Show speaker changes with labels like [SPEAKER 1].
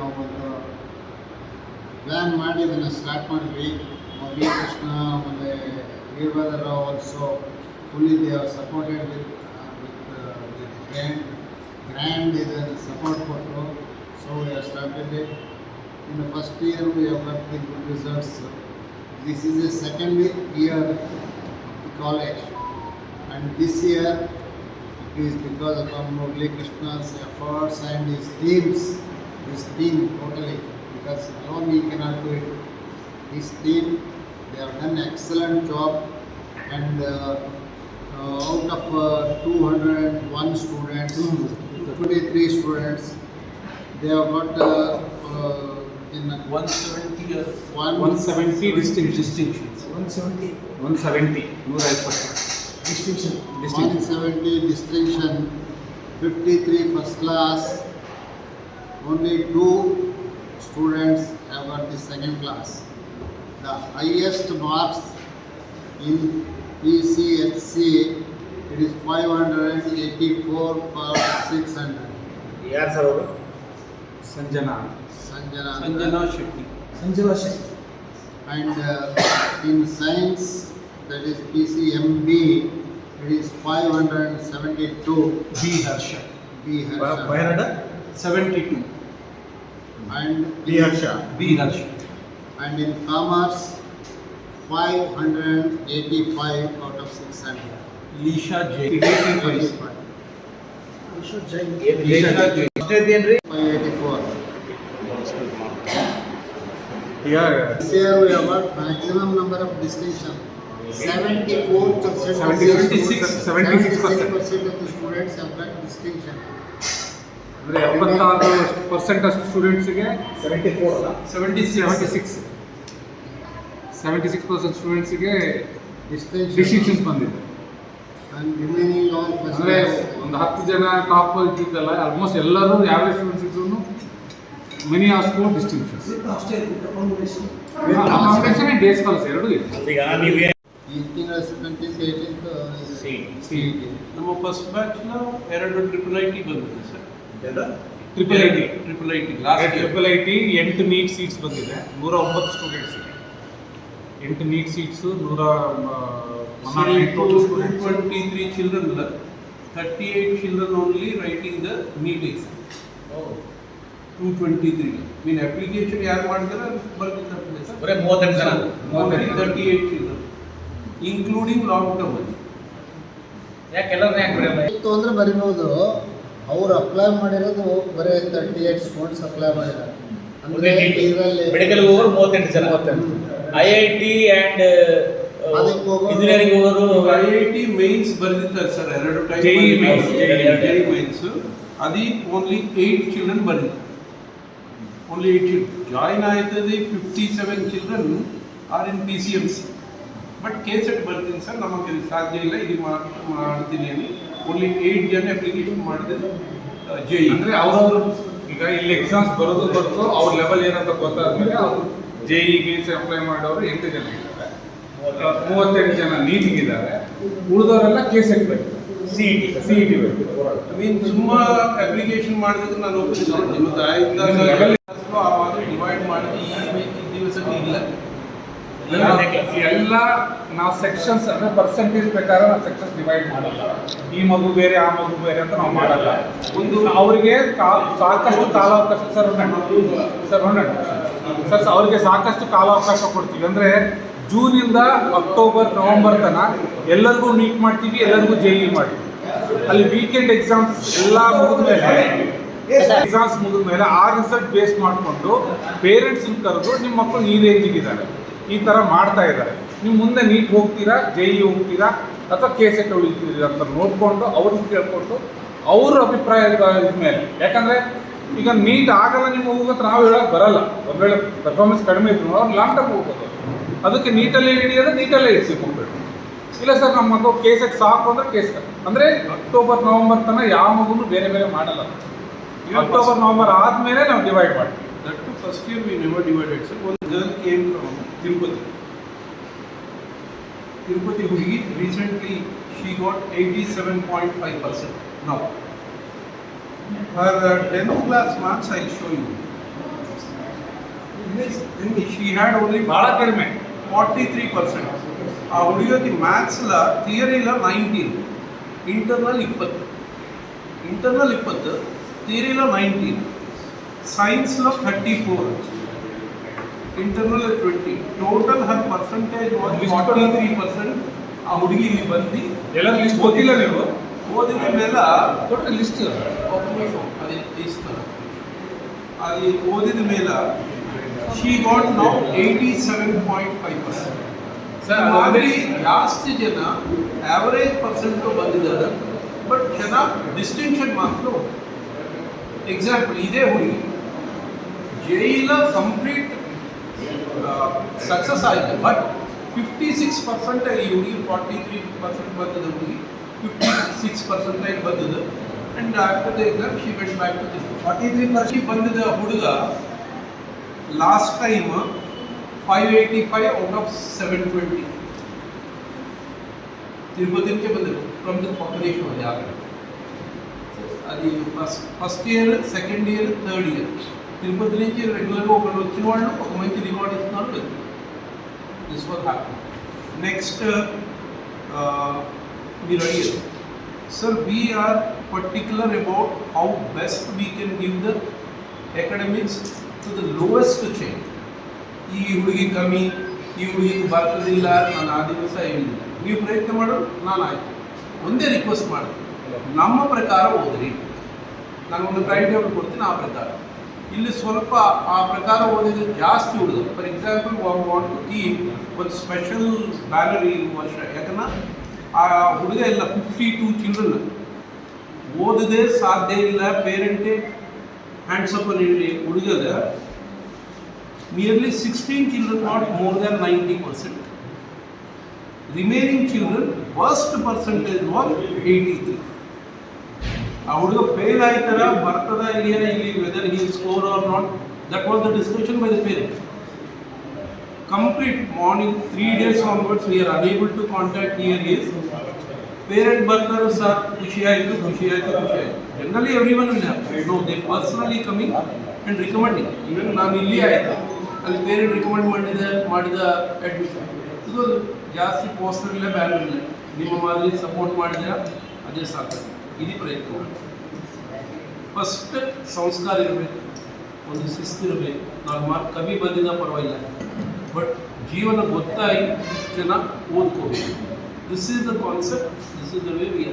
[SPEAKER 1] ಕೂಡಿ ನಾವು ಒಂದು ಪ್ಲ್ಯಾನ್ ಮಾಡಿ ಇದನ್ನು ಸ್ಟಾರ್ಟ್ ಮಾಡಿದ್ವಿ ಮುರಳಿ ಕೃಷ್ಣ ಆಮೇಲೆ Veerabhadra Rao also fully they are supported with with grand grand ಇದನ್ನು ಸಪೋರ್ಟ್ ಕೊಟ್ಟರು so we are started it in the first year we have got the good results this is a second year college and this year it is because of our Murali Krishna's efforts and his teams, this team totally because alone we cannot do it. This team, they have done excellent job and uh, uh, out of uh, 201 students, 23 students, they have got uh, uh, in
[SPEAKER 2] 170
[SPEAKER 3] or uh,
[SPEAKER 4] 170 distinction. distinctions. 170.
[SPEAKER 3] 170.
[SPEAKER 4] Distinction.
[SPEAKER 1] 170 distinction. 53 first class only two students have got the second class. The highest marks in PCHC, it is 584 for 600.
[SPEAKER 3] ಯಾರು sir ಅವರು
[SPEAKER 4] Sanjana
[SPEAKER 1] Sanjana.
[SPEAKER 2] Sanjana Shetty
[SPEAKER 3] Sanjeeva Shetty
[SPEAKER 1] And uh, in science, that is PCMB, it is 572.
[SPEAKER 2] B Harsha
[SPEAKER 1] B. Harsha.
[SPEAKER 3] ಬೈರಡ
[SPEAKER 2] seventy to
[SPEAKER 1] and
[SPEAKER 3] B Harsha.
[SPEAKER 2] B Harsha.
[SPEAKER 1] And in commerce, 585 out of 600.
[SPEAKER 2] Lisha J.
[SPEAKER 1] 85.
[SPEAKER 2] Lisha Lisha
[SPEAKER 3] J.
[SPEAKER 1] Lisha
[SPEAKER 4] Here.
[SPEAKER 1] This year we have a maximum number of distinction. 74 percent.
[SPEAKER 4] 76 percent. 76
[SPEAKER 1] percent of the students have got distinction.
[SPEAKER 4] ಅಂದರೆ ಎಪ್ಪತ್ತಾರು percent ಅಷ್ಟು ಸ್ಟೂಡೆಂಟ್ಸಿಗೆ
[SPEAKER 3] seventy four ಅಲ್ಲ?
[SPEAKER 2] Seventy
[SPEAKER 4] seventy six seventy six percent ಸ್ಟೂಡೆಂಟ್ಸಿಗೆ distinctions ಬಂದಿದೆ. ಅಂದರೆ ಒಂದು ಹತ್ತು ಜನ ಟಾಪ್ ಇದ್ದಿದ್ದಲ್ಲ ಆಲ್ಮೋಸ್ಟ್ ಎಲ್ಲರೂ ಯಾವ್ಯಾವ ಸ್ಟೂಡೆಂಟ್ಸ್ ಇದ್ರು many are score distinctions accommodation day scholars ಎರಡೂ ಇದೆ.
[SPEAKER 3] ಈಗ ನೀವೇ
[SPEAKER 1] ಈ ತಿಂಗಳ
[SPEAKER 2] ನಮ್ಮ ಫಸ್ಟ್ ಬ್ಯಾಚ್ ಎರಡು ಟ್ರಿಪಲ್ ಐ ಟಿ ಬಂದಿದೆ sir
[SPEAKER 4] triple I T
[SPEAKER 2] triple I T last
[SPEAKER 4] triple I T ಎಂಟು ನೀಟ್ ಸೀಟ್ಸ್ ಬಂದಿದೆ. ನೂರ ಒಂಬತ್ತು ಸ್ಟೂಡೆಂಟ್ಸಿಗೆ ಎಂಟು ನೀಟ್ ಸೀಟ್ಸು ನೂರ total students
[SPEAKER 2] twenty three children thirty eight children only writing the NEET exam two twenty three mean application ಯಾರು ಮಾಡಿದ್ರೆ ಬರ್ತಿದ್ದಾರೆ ಸರ್
[SPEAKER 3] ಬರೀ ಮೂವತ್ತೆಂಟು ಜನ.
[SPEAKER 4] ಮೂವತ್ತೆಂಟು.
[SPEAKER 2] Thirty eight children including lockdown term
[SPEAKER 3] ಯಾಕೆ ಎಲ್ಲರೂ ಯಾಕೆ
[SPEAKER 1] ಅವ್ರು ಅಪ್ಲೈ ಮಾಡಿರೋದು ಬರೀ ತರ್ಟಿ ಏಟ್ ಸ್ಟೂಡೆಂಟ್ಸ್ ಅಪ್ಲೈ ಮಾಡಿದ್ದಾರೆ. ಅಂದ್ರೆ ಇದರಲ್ಲಿ
[SPEAKER 3] ಮೆಡಿಕಲ್ ಹೋಗೋರು ಮೂವತ್ತೆಂಟು ಜನ. I I T and
[SPEAKER 1] engineering ಹೋಗೋರು
[SPEAKER 2] ಐ ಐ ಟಿ ಮೈನ್ಸ್ ಬರೆದಿದ್ದಾರೆ ಸರ್ ಎರಡು time
[SPEAKER 4] mains mains,
[SPEAKER 2] J mains ಅದಿ ಓನ್ಲಿ ಏಯ್ಟ್ ಚಿಲ್ಡ್ರನ್ ಬರೆದಿದ್ದಾರೆ ಓನ್ಲಿ ಏಯ್ಟ್ ಚಿಲ್ಡ್ರನ್ ಜಾಯಿನ್ ಆಯ್ತದೆ fifty seven children are in P C M C but K set ಬರ್ತೀನಿ sir ನಮಗೆ ಸಾಧ್ಯ ಇಲ್ಲ ಇದು ಮಾಡ್- ಮಾಡ್ತೀನಿ అని ಓನ್ಲಿ ಏಯ್ಟ್ ಜನ ಅಪ್ಲಿಕೇಶನ್ ಮಾಡಿದ್ರೆ ಜೆ
[SPEAKER 4] ಅಂದ್ರೆ ಅವರು ಈಗ ಇಲ್ಲಿ ಎಕ್ಸಾಮ್ಸ್ ಬರೋದು ಬರ್ತೋ ಅವ್ರ ಲೆವೆಲ್ ಏನಂತ ಗೊತ್ತಾದ್ಮೇಲೆ ಅವರು ಜೆ ಇ ಅಪ್ಲೈ ಮಾಡೋರು ಎಂಟು ಜನ ಇದ್ದಾರೆ. ಮೂವತ್ತೆಂಟು ಜನ ನೀಟಿಗೆ ಇದ್ದಾರೆ ಉಳಿದವರೆಲ್ಲ ಕೆ ಸೆಟ್ ಬೇಕು.
[SPEAKER 3] C E T
[SPEAKER 4] C E T ಬೇಕು.
[SPEAKER 2] ಐ ಮೀನ್ ಸುಮ್ಮ ಅಪ್ಲಿಕೇಶನ್ ಮಾಡಿದ್ರೆ ನಾನು ಆವಾಗ ಡಿವೈಡ್ ಮಾಡಿದ್ರೆ ಈ ದಿವಸದಲ್ಲಿ ಇಲ್ಲ.
[SPEAKER 4] ಎಲ್ಲ ನಾವು ಸೆಕ್ಷನ್ಸ್ ಅಂದ್ರೆ ಪರ್ಸೆಂಟೇಜ್ ಪ್ರಕಾರ ನಾವು ಸೆಕ್ಷನ್ಸ್ ಡಿವೈಡ್ ಮಾಡಲ್ಲ. ಈ ಮಗು ಬೇರೆ, ಆ ಮಗು ಬೇರೆ ಅಂತ ನಾವು ಮಾಡಲ್ಲ. ಒಂದು ಅವರಿಗೆ ಸಾಕಷ್ಟು ಕಾಲಾವಕಾಶ ಸರ್ ಸರ್ ಸರ್, ಅವರಿಗೆ ಸಾಕಷ್ಟು ಕಾಲಾವಕಾಶ ಕೊಡ್ತೀವಿ. ಅಂದ್ರೆ ಜೂನಿಂದ ಅಕ್ಟೋಬರ್, ನವಂಬರ್ ತನಕ ಎಲ್ಲರಿಗೂ ಮೀಟ್ ಮಾಡ್ತೀವಿ, ಎಲ್ಲರಿಗೂ ಜೆ ಇ ಮಾಡ್ತೀವಿ. ಅಲ್ಲಿ ವೀಕೆಂಡ್ ಎಕ್ಸಾಮ್ಸ್ ಎಲ್ಲ ಮುಗಿದ ಮೇಲೆ ಎಕ್ಸಾಮ್ಸ್ ಮುಗಿದ ಮೇಲೆ ಆ ರಿಸಲ್ಟ್ ಬೇಸ್ ಮಾಡಿಕೊಂಡು ಪೇರೆಂಟ್ಸ್ ಕರೆದು ನಿಮ್ಮ ಮಕ್ಕಳು ಈ ರೇಂಜಿಗೆ ಇದ್ದಾರೆ. ಈ ಥರ ಮಾಡ್ತಾ ಇದ್ದಾರೆ. ನೀವು ಮುಂದೆ ನೀಟ್ ಹೋಗ್ತೀರಾ, ಜೆ ಹೋಗ್ತೀರಾ, ಅಥವಾ ಕೆ ಸೆಟ್ ಉಳಿತೀರಿ ಅಂತ ನೋಡಿಕೊಂಡು ಅವ್ರನ್ನ ಕೇಳ್ಕೊಂಡು ಅವ್ರ ಅಭಿಪ್ರಾಯ ಮೇಲೆ. ಯಾಕಂದರೆ ಈಗ ನೀಟ್ ಆಗಲ್ಲ ನಿಮ್ಮ ಹೋಗೋದು ನಾವು ಹೇಳೋಕೆ ಬರಲ್ಲ. ಒಂದು ವೇಳೆ ಪರ್ಫಾರ್ಮೆನ್ಸ್ ಕಡಿಮೆ ಇದ್ರು ಅವ್ರು ಲಾಂಗ್ ಟರ್ಮ್ ಹೋಗ್ಬೋದು. ಅದಕ್ಕೆ ನೀಟಲ್ಲೇ ಹಿಡಿಯೋದು, ನೀಟಲ್ಲೇ ಇರಿಸಿ ಹೋಗ್ಬೇಕು ಇಲ್ಲ ಸರ್, ನಮ್ಮ ಕೇಸಕ್ಕೆ ಸಾಕು ಅಂದ್ರೆ ಕೇಸ್ ಅಂದರೆ ಅಕ್ಟೋಬರ್, ನವಂಬರ್ ತನಕ ಯಾವ ಮಗುನು ಬೇರೆ ಬೇರೆ ಮಾಡಲ್ಲ. ಅಕ್ಟೋಬರ್, ನವಂಬರ್ ಆದಮೇಲೆ ನಾವು ಡಿವೈಡ್ ಮಾಡ್ತೀವಿ.
[SPEAKER 2] first year we never divided. So one girl came from Tirupati. Tirupati Hugi recently she got 87.5 percent now. Her uh, 10th class marks I'll show you. She had only
[SPEAKER 4] ಬಹಳ ಕಡಿಮೆ
[SPEAKER 2] forty three percent ಆ ಹುಡುಗಿಗೆ ಮ್ಯಾಥ್ಸ್ಲ ಥಿಯರಿಲ nineteen internal ಇಪ್ಪತ್ತು internal ಇಪ್ಪತ್ತು ಥಿಯರಿಲ nineteen సైన్స్లో thirty four internal twenty total her percentage forty three percent ಆ ಹುಡುಗಿ ಇಲ್ಲಿ ಬಂದು
[SPEAKER 4] ಎಲ್ಲ ಲಿಸ್ಟ್ ಓದಿಲ್ಲ ನೀವು
[SPEAKER 2] ಓದಿದ ಮೇಲೆ
[SPEAKER 4] ಟೋಟಲ್ ಲಿಸ್ಟ್
[SPEAKER 2] ಅದೇ అది ఓదిన మేల she got now eighty seven point five percent
[SPEAKER 4] sir
[SPEAKER 2] ಆದರೆ ಜಾಸ್ತಿ ಜನ ಆವರೇಜ್ ಪರ್ಸೆಂಟು ಬಂದಿದ್ದಾರೆ ಬಟ್ ಜನ ಡಿಸ್ಟಿಂಕ್ಷನ್ ಮಾತ್ರ ಎಕ್ಸಾಂಪಲ್ ಇದೇ ಹುಡುಗಿ ಜೈಲ ಕಂಪ್ಲೀಟ್ ಸಕ್ಸಸ್ ಆಯಿತು ಬಟ್ ಫಿಫ್ಟಿ ಸಿಕ್ಸ್ ಪರ್ಸೆಂಟ್ ಈ ಹುಡುಗಿ ಫಾರ್ಟಿ ತ್ರೀ ಪರ್ಸೆಂಟ್ ಬಂದದ ಹುಡುಗಿ ಫಿಫ್ಟಿ ಸಿಕ್ಸ್ ಪರ್ಸೆಂಟೇಜ್ ಬಂದದ್ದು and after the exam she went back to this forty three percent ಬಂದಿದ್ದ ಹುಡುಗ last time five eighty five out of seven twenty తిరుపతికే ಬಂದರು from the population అది ఆగ అది first first year second year third year Tirupati నుంచి రెగ్యులర్గా ఒకళ్ళు వచ్చిన వాళ్ళు ఒక మంచి రికార్డ్ ఇస్తున్నారు వెళ్తున్నారు this was happy next uh, మీరు అడిగారు sir we are particular about how best we can give the academics to the lowest chain ಈ ಹುಡುಗಿ ಕಮ್ಮಿ ಈ ಹುಡುಗಿಗೆ ಬರ್ತದಿಲ್ಲ ನಾನು ಆ ದಿವಸ ಹೇಳಿಲ್ಲ ನೀವು ಪ್ರಯತ್ನ ಮಾಡೋದು ನಾನು ಆಯ್ತು ಒಂದೇ ರಿಕ್ವೆಸ್ಟ್ ಮಾಡಿ ನಮ್ಮ ಪ್ರಕಾರ ಓದ್ರಿ ನಾನು ಒಂದು ಟೈಮ್ ಟೇಬಲ್ ಕೊಡ್ತೀನಿ ಆ ಪ್ರಕಾರ ಇಲ್ಲಿ ಸ್ವಲ್ಪ ಆ ಪ್ರಕಾರ ಓದಿದ್ರೆ ಜಾಸ್ತಿ ಉಳಿದು for example want to keep ಒಂದು ಸ್ಪೆಷಲ್ ಬ್ಯಾನರ್ ಈ ವರ್ಷ ಯಾಕಂದ್ರೆ ಆ ಹುಡುಗ ಇಲ್ಲ ಫಿಫ್ಟಿ ಟೂ ಚಿಲ್ಡ್ರನ್ ಓದದೆ ಸಾಧ್ಯ ಇಲ್ಲ ಪೇರೆಂಟೇ ಹ್ಯಾಂಡ್ಸ್ ಅಪ್ ಅಲ್ಲಿ ಹುಡುಗದ nearly sixteen children not more than ninety percent remaining children first percentage was eighty three ಆ ಹುಡುಗ ಫೇಲ್ ಆಯ್ತಾರ ಬರ್ತದ ಇಲ್ಲಿ that was the discussion by the parent complete morning three days onwards we are unable to contact here is parent ಬರ್ತಾರೆ sir ಖುಷಿ ಆಯಿತು ಖುಷಿ ಆಯಿತು ಖುಷಿ ಆಯಿತು generally everyone will know they personally coming and recommending even ನಾನು ಇಲ್ಲಿ ಆಯಿತು. ಅಲ್ಲಿ ಪೇರೆಂಟ್ ರಿಕಮೆಂಡ್ ಮಾಡಿದ ಮಾಡಿದ ಅಡ್ಮಿಷನ್ ಇದು ಜಾಸ್ತಿ ಪೋಸ್ಟರ್ ಇಲ್ಲ ಬ್ಯಾನರ್ ಇಲ್ಲ. ನಿಮ್ಮ ಮಾದರಿ ಸಪೋರ್ಟ್ ಮಾಡಿದ್ರೆ ಅದೇ ಸಾಕು. ಇದು ಪ್ರಯತ್ನ. ಫಸ್ಟ್ ಸಂಸ್ಕಾರ ಇರಬೇಕು. ಒಂದು ಶಿಸ್ತು ಇರಬೇಕು ನಾವು ಮಾರ್ಕ್ ಕಮ್ಮಿ ಬಂದಿದ್ದ ಪರವಾಗಿಲ್ಲ. ಬಟ್ ಜೀವನ ಗೊತ್ತಾಗಿ ಜನ ಓದ್ಕೋಬೇಕು. This is the concept this is the way we